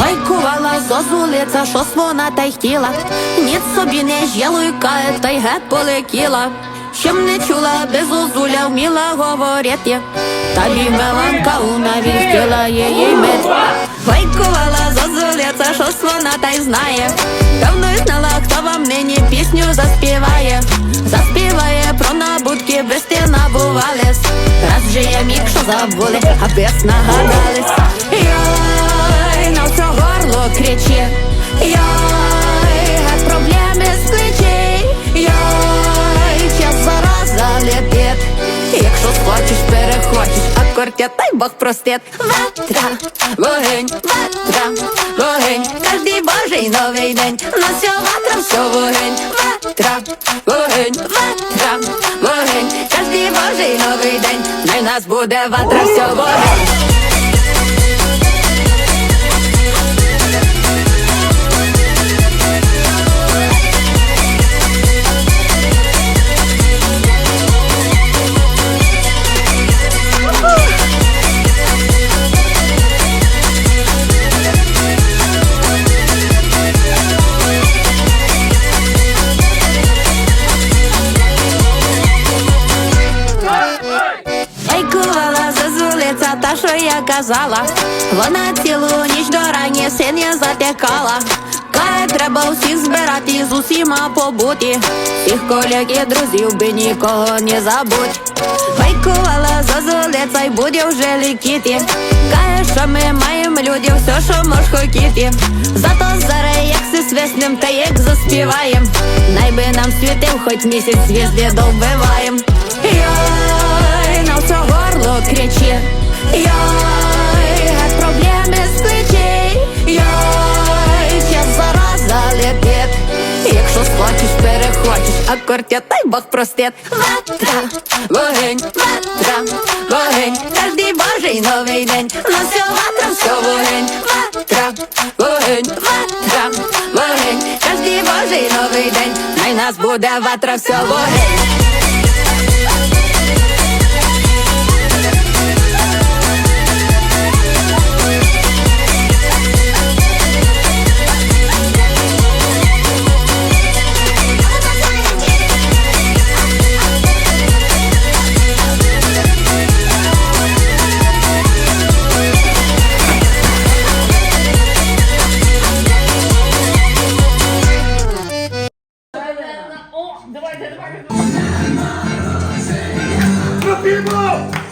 Лайкувала зозулиця, щось вона та й хотіла. Ніц собі не жєлуйкає, та й геть полетіла. Чим не чула, без зозуля вміла говорити. Та меланка у навістила її мить. Лайкувала зозулиця, щось вона та й знає. Давно й знала, хто вам нині пісню заспіває. Заспіває про набутки, без набувались. Раз вже я міг, що забули, а без нагадались. А дай Бог простит. Ватра, вогень, ватра, вогень Каждый божий новий день. На все ватра, все вогень ватра, вогень, ватра, вогень Каждый божий новий день. В нас буде ватра, все вогонь. Зозулиця, та що я казала. Вона цілу ніч до рані синя затекала. Каже, треба всіх збирати з усіма побути. Всіх колег і друзів би нікого не забудь. Лайкувала зозулиця й буде вже лікіти. Каже, що ми маємо люди, все, що мож хотіти. Зато зараз як си свиснем, та як заспіваєм. Най би нам світив, хоч місяць звізди довбиваєм. Йой, на все горло кричи. Йой. Якщо схочеш, перехочеш, а кортя, тай Бог простит. Ватра, вогонь, ватра, вогонь, кожний божий новий день. На все ватра, все вогонь, ватра, вогонь, ватра, вогонь, кожний божий новий день. Най нас буде ватра, все вогонь. Bravo!